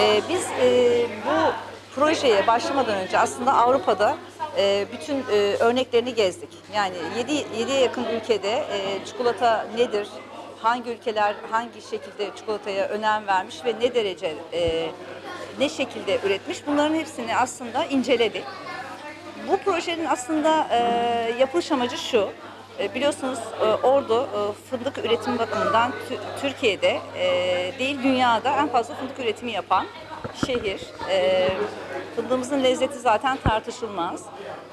Ee, biz e, bu projeye başlamadan önce aslında Avrupa'da e, bütün e, örneklerini gezdik. Yani 7 7'ye yakın ülkede e, çikolata nedir? Hangi ülkeler hangi şekilde çikolataya önem vermiş ve ne derece e, ne şekilde üretmiş? Bunların hepsini aslında inceledik. Bu projenin aslında e, yapılış amacı şu. E, biliyorsunuz e, Ordu e, fındık üretim bakımından Tü- Türkiye'de değil dünyada en fazla fındık üretimi yapan şehir. Fındığımızın lezzeti zaten tartışılmaz.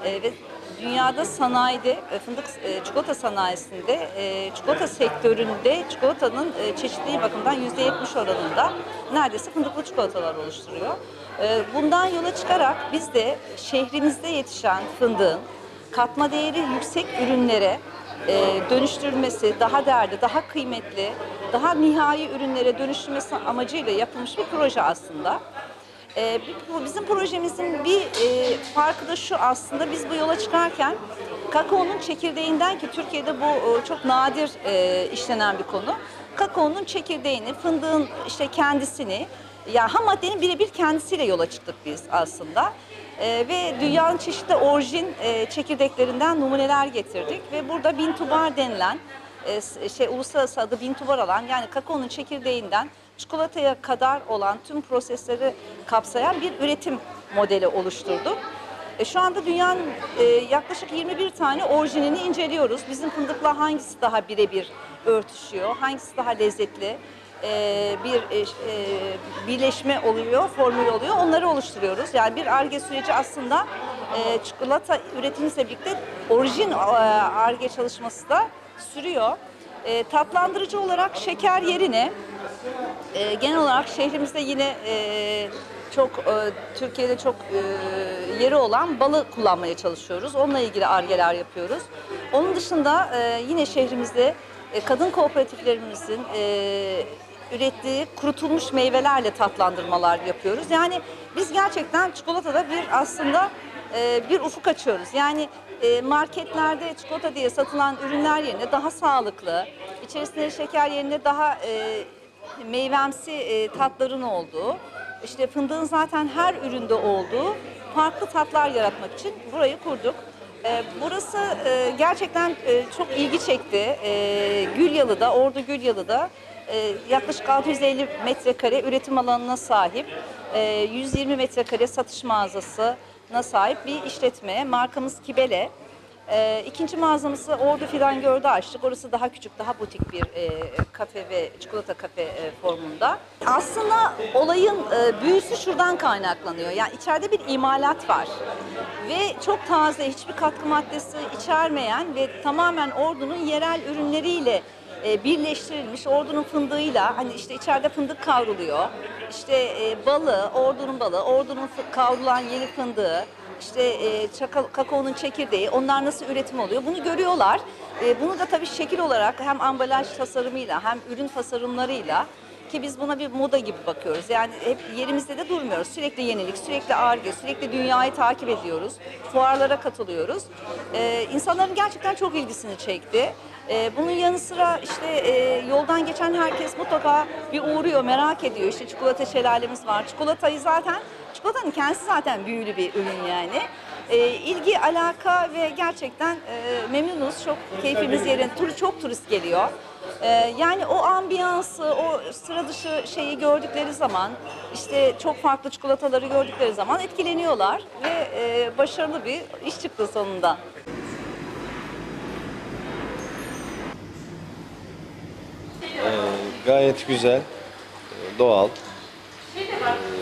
Ve dünyada sanayide, fındık çikolata sanayisinde, çikolata sektöründe çikolatanın çeşitliliği bakımından %70 oranında neredeyse fındıklı çikolatalar oluşturuyor. Bundan yola çıkarak biz de şehrimizde yetişen fındığın katma değeri yüksek ürünlere e, dönüştürülmesi, daha değerli, daha kıymetli, daha nihai ürünlere dönüştürmesi amacıyla yapılmış bir proje aslında. E, bizim projemizin bir e, farkı da şu aslında biz bu yola çıkarken kakaonun çekirdeğinden ki Türkiye'de bu e, çok nadir e, işlenen bir konu. Kakaonun çekirdeğini, fındığın işte kendisini, ya ham maddenin birebir kendisiyle yola çıktık biz aslında. Ee, ve dünyanın çeşitli orijin e, çekirdeklerinden numuneler getirdik ve burada bintubar denilen e, şey uluslararası adı bintubar olan yani kakaonun çekirdeğinden çikolataya kadar olan tüm prosesleri kapsayan bir üretim modeli oluşturduk. E, şu anda dünyanın e, yaklaşık 21 tane orijinini inceliyoruz. Bizim fındıkla hangisi daha birebir örtüşüyor, hangisi daha lezzetli, e, bir e, e, birleşme oluyor, formül oluyor. Onları oluşturuyoruz. Yani bir ARGE süreci aslında e, çikolata üretimimizle birlikte orijin e, ARGE çalışması da sürüyor. E, tatlandırıcı olarak şeker yerine e, genel olarak şehrimizde yine e, çok e, Türkiye'de çok e, yeri olan balı kullanmaya çalışıyoruz. Onunla ilgili argeler yapıyoruz. Onun dışında e, yine şehrimizde e, kadın kooperatiflerimizin e, ürettiği kurutulmuş meyvelerle tatlandırmalar yapıyoruz. Yani biz gerçekten çikolatada bir aslında e, bir ufuk açıyoruz. Yani e, marketlerde çikolata diye satılan ürünler yerine daha sağlıklı, içerisinde şeker yerine daha e, meyvemsi e, tatların olduğu, işte fındığın zaten her üründe olduğu farklı tatlar yaratmak için burayı kurduk. E, burası e, gerçekten e, çok ilgi çekti. E, Gülyalı'da, Ordu Gülyalı'da e, yaklaşık 650 metrekare üretim alanına sahip, e, 120 metrekare satış mağazasına sahip bir işletme. Markamız Kibele. Ee, ikinci mağazamızı Ordu Fidan Gördü açtık. Orası daha küçük, daha butik bir e, kafe ve çikolata kafe e, formunda. Aslında olayın e, büyüsü şuradan kaynaklanıyor. Yani içeride bir imalat var. Ve çok taze, hiçbir katkı maddesi içermeyen ve tamamen Ordu'nun yerel ürünleriyle e, birleştirilmiş ordunun fındığıyla hani işte içeride fındık kavruluyor. İşte e, balı, ordunun balı, ordunun kavrulan yeni fındığı, işte e, kakaonun çekirdeği, onlar nasıl üretim oluyor bunu görüyorlar. Bunu da tabii şekil olarak hem ambalaj tasarımıyla hem ürün tasarımlarıyla ki biz buna bir moda gibi bakıyoruz. Yani hep yerimizde de durmuyoruz. Sürekli yenilik, sürekli arge, sürekli dünyayı takip ediyoruz. Fuarlara katılıyoruz. Ee, insanların gerçekten çok ilgisini çekti. Ee, bunun yanı sıra işte e, yoldan geçen herkes mutlaka bir uğruyor, merak ediyor. İşte çikolata şelalemiz var. Çikolatayı zaten, çikolatanın kendisi zaten büyülü bir ürün yani. Ee, ilgi, alaka ve gerçekten e, memnunuz. Çok keyfimiz yerinde. Tur, çok turist geliyor. Ee, yani o ambiyansı, o sıra dışı şeyi gördükleri zaman, işte çok farklı çikolataları gördükleri zaman etkileniyorlar ve e, başarılı bir iş çıktı sonunda. Gayet güzel, doğal.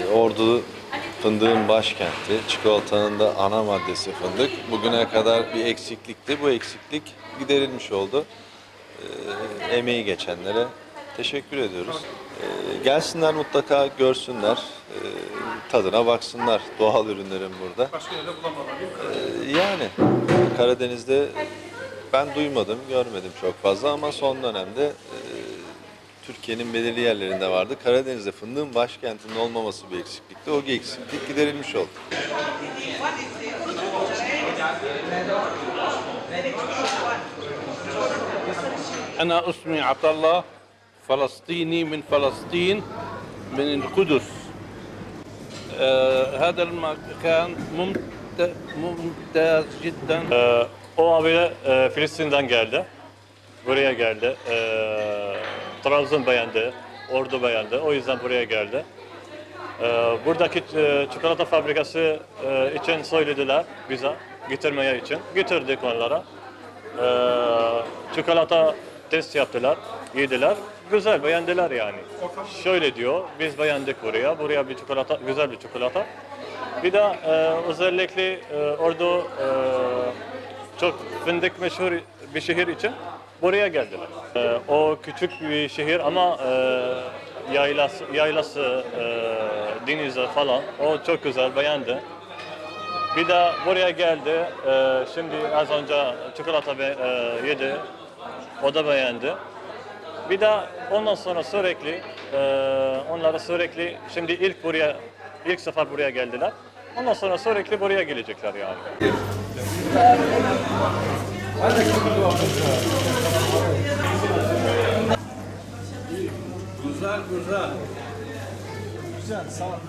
E, Ordu fındığın başkenti, çikolatanın da ana maddesi fındık. Bugüne kadar bir eksiklikti. Bu eksiklik giderilmiş oldu. E, Emeği geçenlere teşekkür ediyoruz. E, Gelsinler mutlaka görsünler, e, tadına baksınlar. Doğal ürünlerin burada. Başka yerde bulamadım. E, Yani Karadeniz'de ben duymadım, görmedim çok fazla ama son dönemde e, Türkiye'nin belirli yerlerinde vardı. Karadeniz'de fındığın başkentinin olmaması bir eksiklikti. O eksiklik giderilmiş oldu. أنا اسمي عطلة فلسطيني من فلسطين من القدس آه، هذا المكان ممت- ممتاز جدا Ee, o abi de e, Filistin'den geldi. Buraya geldi. Trabzon beğendi. Ordu beğendi. O yüzden buraya geldi. Ee, buradaki e, çikolata fabrikası e, için söylediler bize getirmeye için. Getirdik onlara. Ee, çikolata test yaptılar, yediler. Güzel, beğendiler yani. Şöyle diyor, biz beğendik buraya. Buraya bir çikolata, güzel bir çikolata. Bir de e, özellikle e, orada e, çok fındık meşhur bir şehir için buraya geldiler. E, o küçük bir şehir ama e, yaylası, yaylası e, denizi falan o çok güzel, beğendi. Bir de buraya geldi. e, şimdi az önce çikolata be, e, yedi. O da beğendi. Bir de ondan sonra sürekli e, onlara sürekli şimdi ilk buraya ilk sefer buraya geldiler. Ondan sonra sürekli buraya gelecekler yani. Güzel güzel. Sağ